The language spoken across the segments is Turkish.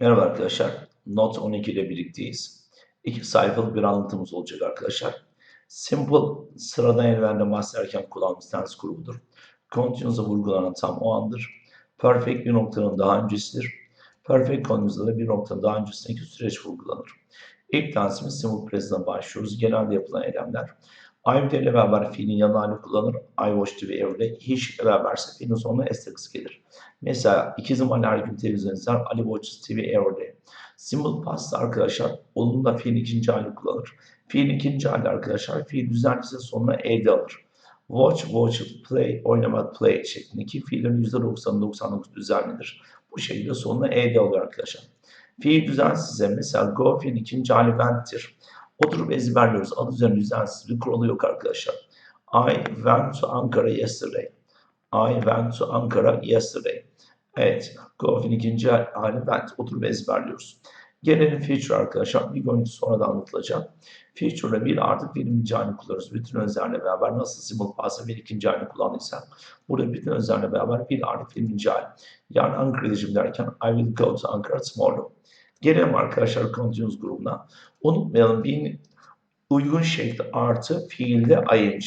Merhaba arkadaşlar. Not 12 ile birlikteyiz. İki sayfalık bir anlatımız olacak arkadaşlar. Simple sıradan elvende bahsederken kullandığımız tens grubudur. Continuous'a vurgulanan tam o andır. Perfect bir noktanın daha öncesidir. Perfect continuous'da da bir noktanın daha öncesindeki süreç vurgulanır. İlk tensimiz simple present'dan başlıyoruz. Genelde yapılan eylemler. I ile beraber fiilin yanına hali kullanır. I watch TV everyday. Hiç ile beraberse fiilin sonuna s gelir. Mesela ikizim Ali her gün televizyon izler. Ali watches TV everyday. Simple past arkadaşlar olumlu fiil ikinci hali kullanır. Fiil ikinci hali arkadaşlar fiil düzenlisi sonuna ed alır. Watch, watch, play, oynamak, play şeklindeki fiillerin %90-99 düzenlidir. Bu şekilde sonuna ed alıyor arkadaşlar. Fiil düzensize mesela go fiilin ikinci hali went'tir. Oturup ezberliyoruz. Adı üzerinde düzensiz bir kuralı yok arkadaşlar. I went to Ankara yesterday. I went to Ankara yesterday. Evet. Go'nun ikinci hali went. Oturup ezberliyoruz. Gelelim feature arkadaşlar. Bir going sonra da anlatılacak. Feature'da bir artık birinci halini kullanıyoruz. Bütün özlerle beraber nasıl simple past'a bir ikinci halini kullandıysak burada bütün özlerle beraber bir artık birinci hal. Yani Ankara'dayım derken I will go to Ankara tomorrow. Gelelim arkadaşlar continuous grubuna. Unutmayalım bir uygun şekli artı fiilde ing.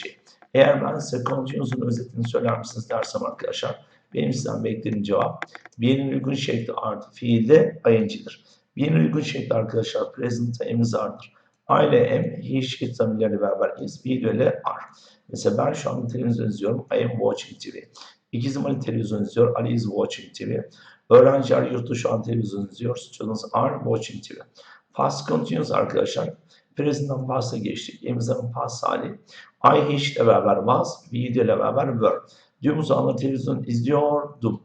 Eğer ben size continuous'un özetini söyler misiniz dersem arkadaşlar benim sizden beklediğim cevap birinin uygun şekli artı fiilde ing'dir. Birinin uygun şekli arkadaşlar present'a emizardır. I ile M, he, she zamirleri beraber is, we ile are. Mesela ben şu anda televizyon izliyorum. I am watching TV. İkizim Ali televizyon izliyor. Ali is watching TV. Öğrenciler yurtta şu an televizyon izliyor. Students are watching TV. Past continuous arkadaşlar. Present'dan past'a geçtik. Emizarın past hali. I hiç ile beraber was. We ile beraber were. Dün zamanlar televizyon izliyordum.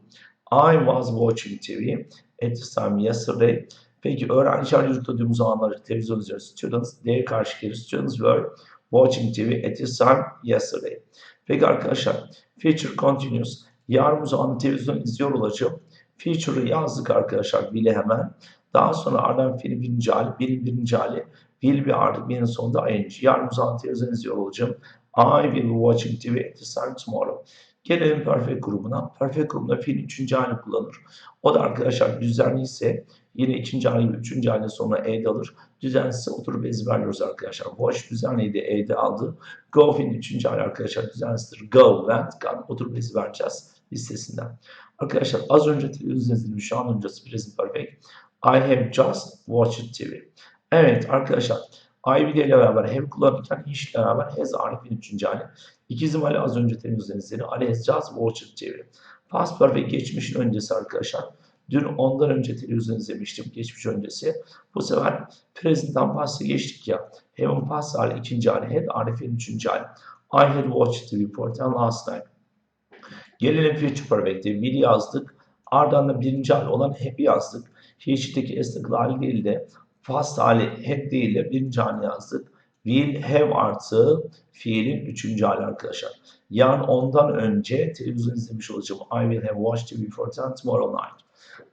I was watching TV at this time yesterday. Peki öğrenciler yurtta dün zamanlar televizyon izliyor. Students diye karşı gelir. Students were watching TV at this time yesterday. Peki arkadaşlar feature continuous. Yarın zaman televizyon izliyor olacağım. Feature'ı yazdık arkadaşlar bile hemen. Daha sonra ardından fiil birinci hali, birin birinci hali, will bir artık birinin sonunda ing. Yarın zaman televizyon izliyor olacağım. I will be watching TV at this time tomorrow. Gelelim perfect grubuna. Perfect grubunda fiil üçüncü hali kullanır. O da arkadaşlar düzenli ise yine ikinci hali gibi üçüncü halinin sonuna ed alır. Düzensiz oturup ezberliyoruz arkadaşlar. Watch düzenliydi, ed aldı. Go fiilin üçüncü hali arkadaşlar düzensizdir. Go, went, gone. Oturup ezberleyeceğiz listesinden. Arkadaşlar az önce izledim. Şu an öncesi present perfect. I have just watched TV. Evet arkadaşlar. I ile beraber have kullanırken hiç ile beraber has arifin üçüncü hali. İkizim Ali az önce televizyon izledi. Ali has just watched TV. Past perfect geçmişin öncesi arkadaşlar. Dün ondan önce televizyon izlemiştim geçmiş öncesi. Bu sefer present'tan past'a geçtik ya. Have'ın past hali ikinci hali. Had arifin üçüncü hali. I had watched TV for ten last night. Gelelim future perfect'e. Will yazdık. Ardından da birinci hali olan happy yazdık. Hiç'teki esnaklı hali değil de past hali had değil de birinci hali yazdık. Will have artı fiilin üçüncü hali arkadaşlar. Yani ondan önce televizyon izlemiş olacağım. I will have watched TV for tomorrow night.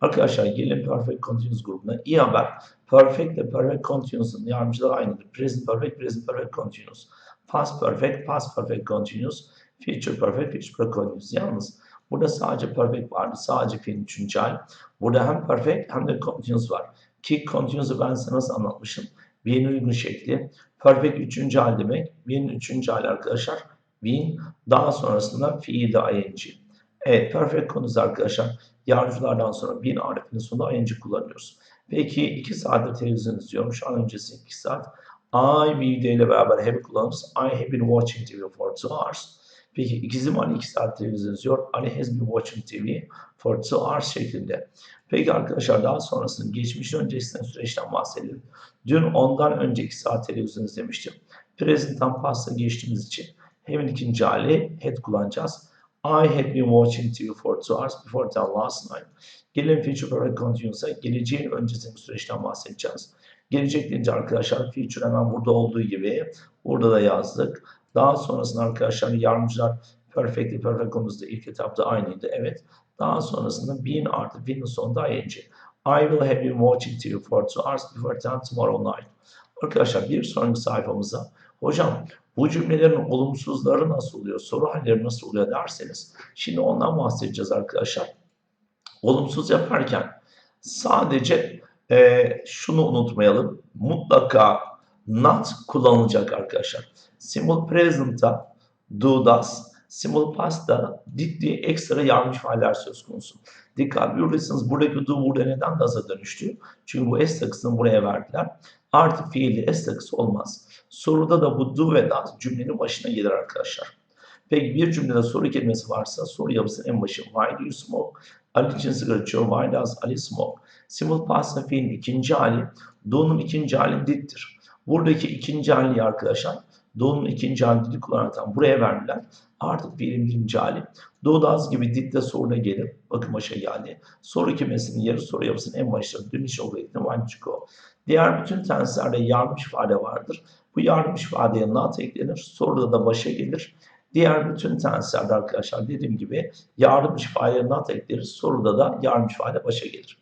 Arkadaşlar gelin Perfect Continuous grubuna. İyi haber. Perfect ile Perfect Continuous'un yardımcıları aynıdır. Present Perfect, Present Perfect Continuous. Past Perfect, Past Perfect Continuous. Future Perfect, Future Perfect Continuous. Yalnız burada sadece Perfect vardı. Sadece fiilin üçüncü hal. Burada hem Perfect hem de Continuous var. Ki Continuous'u ben sana nasıl anlatmışım? Birinin uygun şekli. Perfect üçüncü hal demek. Birinin üçüncü hal arkadaşlar. Bin. Daha sonrasında fiil de ing. Evet, perfect konusu arkadaşlar. Yardımcılardan sonra bin arifinin sonunda ing kullanıyoruz. Peki 2 saattir televizyon izliyorum. Şu an öncesi 2 saat. I video ile beraber have kullanırız. I have been watching TV for 2 hours. Peki ikizim Ali 2 saat televizyon izliyor. Ali has been watching TV for 2 hours şeklinde. Peki arkadaşlar daha sonrasında geçmiş öncesinden süreçten bahsedelim. Dün ondan önce 2 saat televizyon izlemiştim. Present'tan past'a geçtiğimiz için have'in ikinci hali had kullanacağız. I had been watching TV for two hours before the last night. Gelelim future perfect continuous'a. Geleceğin öncesindeki süreçten bahsedeceğiz. Gelecek deyince arkadaşlar future hemen burada olduğu gibi burada da yazdık. Daha sonrasında arkadaşlar yardımcılar perfectly perfect konumuzda ilk etapta aynıydı. Evet. Daha sonrasında been artı been'in sonunda ing. I will have been watching TV for two hours before ten tomorrow night. Arkadaşlar bir sonraki sayfamıza hocam bu cümlelerin olumsuzları nasıl oluyor, soru halleri nasıl oluyor derseniz şimdi ondan bahsedeceğiz arkadaşlar. Olumsuz yaparken Sadece e, şunu unutmayalım. Mutlaka not kullanılacak arkadaşlar. Simple present'ta do does, simple past'ta did diye ekstra yanlış faaller söz konusu. Dikkat buyurursanız buradaki do burada neden does'a dönüştü? Çünkü bu s takısını buraya verdiler. Artık fiili s takısı olmaz. Soruda da bu do ve does cümlenin başına gelir arkadaşlar. Peki bir cümlede soru kelimesi varsa soru yapısının en başı why do you smoke? Ali için sigara içiyor. Why does Ali smoke? Simple past fiilin ikinci hali do'nun ikinci hali did'tir. Buradaki ikinci hali arkadaşlar do'nun ikinci hali did'i kullanarak buraya verdiler. Artık fiilin birinci hali. Do does gibi did de soruna gelir. Bakın başa geldi. Soru kelimesinin yarı soru yapısının en başında dönüş want to go. Diğer bütün tenslerde yardımcı ifade vardır. Bu yardımcı ifadeye not eklenir. Soruda da başa gelir. Diğer bütün tenslerde arkadaşlar dediğim gibi yardımcı ifade not ekleriz. Soruda da yardımcı ifade başa gelir.